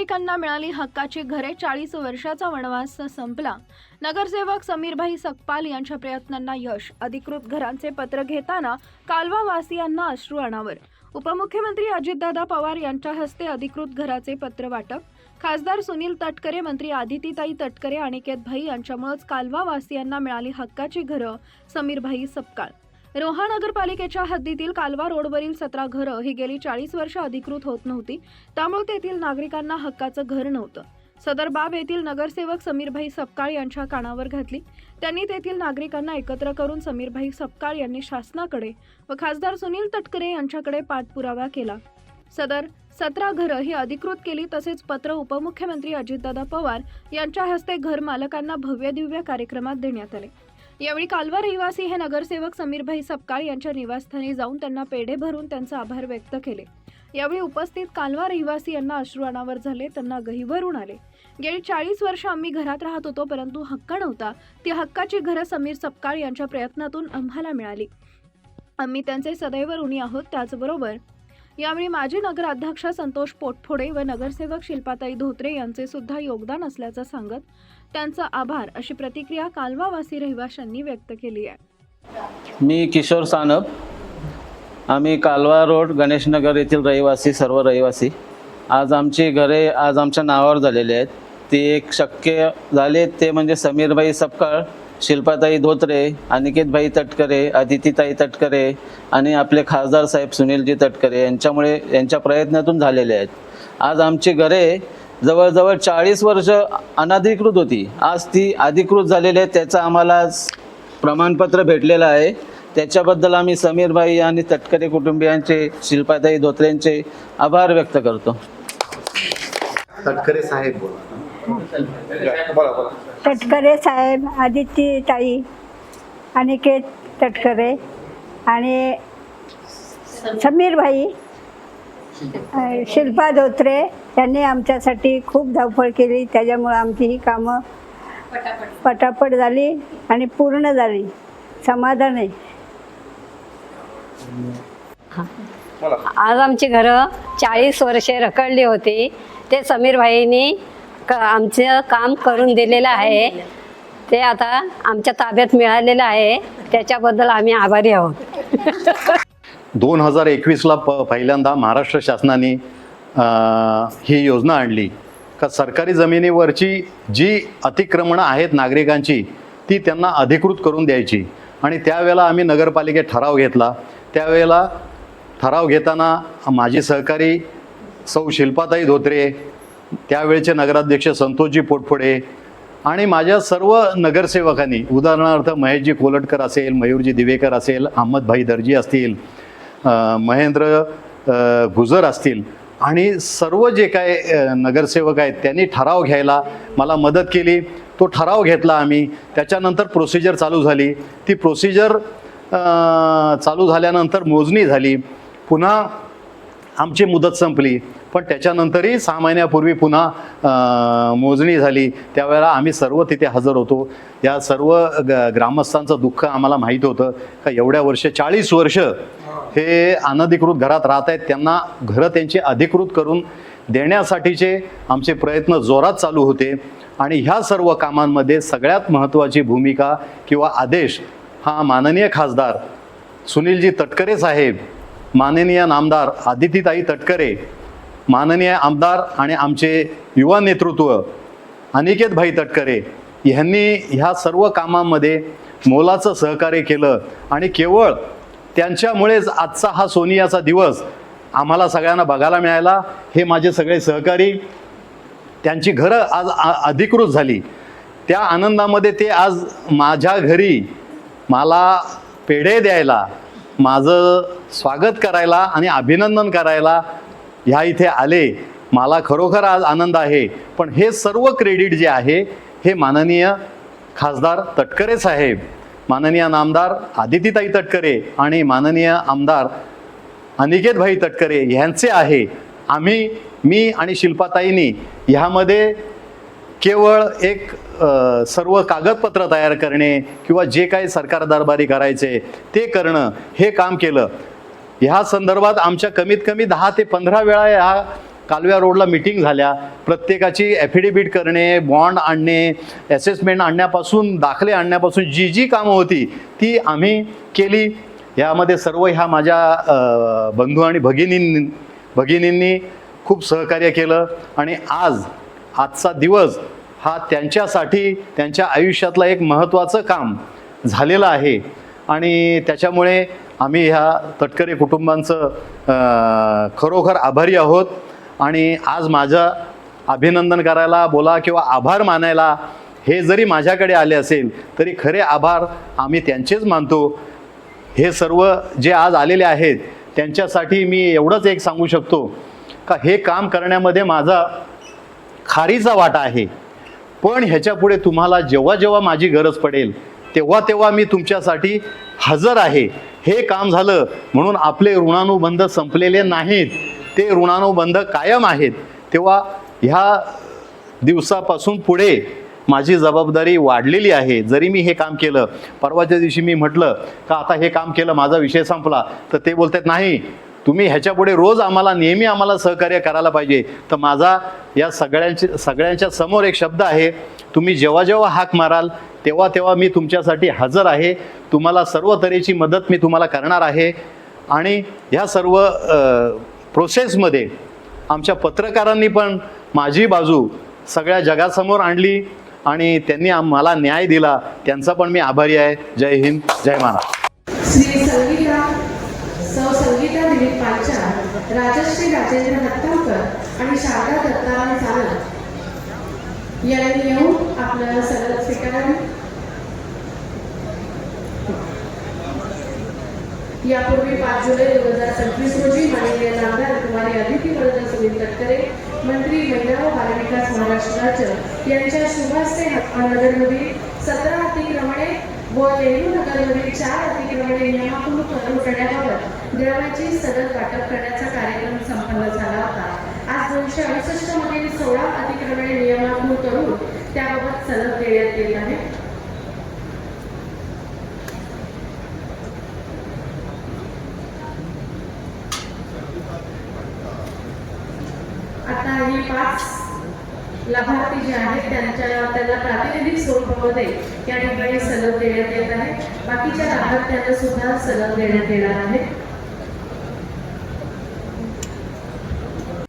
नागरिकांना मिळाली हक्काची घरे चाळीस वर्षाचा वनवास संपला. नगरसेवक समीरभाई सकपाल यांच्या प्रयत्नांना यश. अधिकृत घरांचे पत्र घेताना कालवावासियांना अश्रू अनावर. उपमुख्यमंत्री अजितदादा पवार यांच्या हस्ते अधिकृत घराचे पत्र वाटप. खासदार सुनील तटकरे मंत्री आदितीताई तटकरे अनिकेत भाई यांच्यामुळेच कालवावासियांना मिळाली हक्काची घरं समीरभाई सपकाळ रोहा नगरपालिकेच्या हद्दीतील कालवा रोडवरील सतरा घरं ही गेली चाळीस वर्ष अधिकृत होत नव्हती. त्यामुळे तेथील नागरिकांना हक्काचं घर नव्हतं. सदर बाब येथील नगरसेवक समीरभाई सपकाळ यांच्या कानावर घातली. त्यांनी तेथील नागरिकांना एकत्र करून समीरभाई सपकाळ यांनी शासनाकडे व खासदार सुनील तटकरे यांच्याकडे पाठपुरावा केला. सदर सतरा घरं ही अधिकृत केली तसेच पत्र उपमुख्यमंत्री अजितदादा पवार यांच्या हस्ते घर मालकांना भव्य दिव्य कार्यक्रमात देण्यात आले. यावेळी कालवा रहिवासी हे नगरसेवक समीरभाई सपकाळ यांच्या निवासस्थानी जाऊन त्यांना पेढे भरून त्यांचे आभार व्यक्त केले. यावेळी उपस्थित कालवा रहिवासी यांना अश्रू अनावर झाले त्यांना गहिवरून आले. गेली चाळीस वर्ष आम्ही घरात राहत होतो परंतु हक्क नव्हता. ती हक्काची घरं समीर सपकाळ यांच्या प्रयत्नातून आम्हाला मिळाली. आम्ही त्यांचे सदैव ऋणी आहोत त्याचबरोबर यावेळी माजी नगराध्यक्ष संतोष पोटफोडे व नगरसेवक शिल्पाताई धोत्रे यांचे सुद्धा योगदान असल्याचं सांगत त्यांचा आभार अशी प्रतिक्रिया कालवावासी रहिवाशांनी व्यक्त केली आहे. मी किशोर सानप. आम्ही कालवा रोड गणेशनगर येथील रहिवासी सर्व रहिवासी. आज आमची घरे आज आमच्या नावावर झालेली आहेत. ती एक शक्य झाले ते म्हणजे समीरबाई सपकाळ शिल्पाताई धोत्रे अनिकेतभाई तटकरे अदितीताई तटकरे आणि आपले खासदार साहेब सुनीलजी तटकरे यांच्यामुळे यांच्या प्रयत्नातून झालेले आहेत. आज आमची घरे जवळजवळ चाळीस वर्ष अनधिकृत होती. आज ती अधिकृत झालेली आहे त्याचं आम्हाला प्रमाणपत्र भेटलेलं आहे. त्याच्याबद्दल आम्ही समीरबाई आणि तटकरे कुटुंबियांचे शिल्पाताई धोत्रेंचे आभार व्यक्त करतो. तटकरे साहेब बोला. तटकरे साहेब आदित्य ताई अनिकेत तटकरे आणि समीर भाई अ, शिल्पा धोत्रे यांनी आमच्यासाठी खूप धावपळ केली. त्याच्यामुळं आमची ही कामं पटापट झाली आणि पूर्ण झाली. समाधान आहे. आज आमची घरं चाळीस वर्षे रखडली होती. ते समीर भाईंनी क आमचं काम करून दिलेलं आहे. ते आता आमच्या ताब्यात मिळालेलं आहे. त्याच्याबद्दल आम्ही आभारी आहोत. दोन हजार एकवीसला प पहिल्यांदा महाराष्ट्र शासनाने ही योजना आणली. का सरकारी जमिनीवरची जी अतिक्रमणं आहेत नागरिकांची ती त्यांना अधिकृत करून द्यायची. आणि त्यावेळेला आम्ही नगरपालिकेत ठराव घेतला. त्यावेळेला ठराव घेताना माझी सहकारी सौ शिल्पाताई धोत्रे त्यावेळचे नगराध्यक्ष संतोषजी पोटफोडे आणि माझ्या सर्व नगरसेवकांनी उदाहरणार्थ महेशजी कोलटकर असेल मयूरजी दिवेकर असेल अहमदभाई दर्जी असतील महेंद्र गुजर असतील आणि सर्व जे काय नगरसेवक आहेत त्यांनी ठराव घ्यायला मला मदत केली. तो ठराव घेतला आम्ही. त्याच्यानंतर प्रोसिजर चालू झाली. ती प्रोसिजर चालू झाल्यानंतर मोजणी झाली. पुन्हा आमची मुदत संपली. पण त्याच्यानंतरही सहा महिन्यापूर्वी पुन्हा मोजणी झाली. त्यावेळेला आम्ही सर्व तिथे हजर होतो. या सर्व ग ग्रामस्थांचं दुःख आम्हाला माहीत होतं. का एवढ्या वर्ष चाळीस वर्ष हे अनधिकृत घरात राहत आहेत. त्यांना घरं त्यांची अधिकृत करून देण्यासाठीचे आमचे प्रयत्न जोरात चालू होते. आणि ह्या सर्व कामांमध्ये सगळ्यात महत्त्वाची भूमिका किंवा आदेश हा माननीय खासदार सुनीलजी तटकरे साहेब माननीय नामदार आदितीताई तटकरे माननीय आमदार आणि आमचे युवा नेतृत्व अनिकेत भाई तटकरे ह्यांनी ह्या सर्व कामामध्ये मोलाचं सहकार्य केलं आणि केवळ त्यांच्यामुळेच आजचा हा सोनियाचा दिवस आम्हाला सगळ्यांना बघायला मिळाला हे माझे सगळे सहकारी त्यांची घरं आज अधिकृत झाली. त्या आनंदामध्ये ते आज माझ्या घरी मला पेढे द्यायला माझं स्वागत करायला आणि अभिनंदन करायला ह्या इथे आले. मला खरोखर आज आनंद आहे. पण हे सर्व क्रेडिट जे आहे हे माननीय खासदार तटकरे साहेब माननीय नामदार आदितीताई तटकरे आणि माननीय आमदार अनिकेतभाई तटकरे ह्यांचे आहे. आम्ही मी आणि शिल्पाताईंनी ह्यामध्ये केवळ एक सर्व कागदपत्र तयार करणे किंवा जे काही सरकार दरबारी करायचे ते करणं हे काम केलं. ह्या संदर्भात आमच्या कमीत कमी दहा ते पंधरा वेळा ह्या कालव्या रोडला मिटिंग झाल्या. प्रत्येकाची ॲफिडेविट करणे बॉन्ड आणणे असेसमेंट आणण्यापासून दाखले आणण्यापासून जी जी कामं होती ती आम्ही केली. यामध्ये सर्व ह्या माझ्या बंधू आणि भगिनीं भगिनींनी खूप सहकार्य केलं. आणि आज आजचा दिवस हा त्यांच्यासाठी त्यांच्या आयुष्यातला एक महत्त्वाचं काम झालेलं आहे. आणि त्याच्यामुळे आम्ही ह्या तटकरे कुटुंबांचं खरोखर आभारी आहोत. आणि आज माझं अभिनंदन करायला बोला किंवा आभार मानायला हे जरी माझ्याकडे आले असेल तरी खरे आभार आम्ही त्यांचेच मानतो. हे सर्व जे आज आलेले आहेत त्यांच्यासाठी मी एवढंच एक सांगू शकतो का हे काम करण्यामध्ये माझा खारीचा वाटा आहे. पण ह्याच्यापुढे तुम्हाला जेव्हा जेव्हा माझी गरज पडेल तेव्हा तेव्हा मी तुमच्यासाठी हजर आहे. हे काम झालं म्हणून आपले ऋणानुबंध संपलेले नाहीत. ते ऋणानुबंध कायम आहेत. तेव्हा ह्या दिवसापासून पुढे माझी जबाबदारी वाढलेली आहे. जरी मी हे काम केलं परवाच्या दिवशी मी म्हटलं का आता हे काम केलं माझा विषय संपला? तर ते बोलतात नाही तुम्ही ह्याच्यापुढे रोज आम्हाला नेहमी आम्हाला सहकार्य करायला पाहिजे. तर माझा या सगळ्यांची सगळ्यांच्या समोर एक शब्द आहे तुम्ही जेव्हा जेव्हा हाक माराल तेव्हा तेव्हा मी तुमच्यासाठी हजर आहे. तुम्हाला सर्व तऱ्हेची मदत मी तुम्हाला करणार आहे. आणि ह्या सर्व प्रोसेसमध्ये आमच्या पत्रकारांनी पण माझी बाजू सगळ्या जगासमोर आणली आणि त्यांनी आम्हाला मला न्याय दिला. त्यांचा पण मी आभारी आहे. जय हिंद जय महाराष्ट्र श्री संगीता सौ संगीता दिलीप पालच्या राजश्री राजेंद्र हत्तावकर आणि शारदा दत्ताराम सावंत यांनी येऊन आपलं सगळं स्वीकारावे. यापूर्वी पाच जुलै दोन हजार सव्वीस रोजी माननीय नामदार कुमारी अदिती वरद सुनील तटकरे मंत्री महिला व बालविकास महाराष्ट्र राज्य यांच्या शुभ हस्ते नगरमधील सतरा अतिक्रमणे व नेहरू नगरमधील चार अतिक्रमणे नियमापूर्व करून करण्याबाबत द्रव्याची सदर वाटप करण्याचा कार्यक्रम संपन्न झाला होता. आज दोनशे अडुसष्ट मधील सोळा अतिक्रमणे नियमापूर्व करून त्याबाबत सनद देण्यात येत आहे. आता ही पाच लाभार्थी जे आहेत त्यांच्या त्यांना प्रातिनिधिक स्वरूपामध्ये या ठिकाणी सलग देण्यात येत आहे. बाकीच्या लाभार्थ्यांना सुद्धा सलग देण्यात येणार आहे.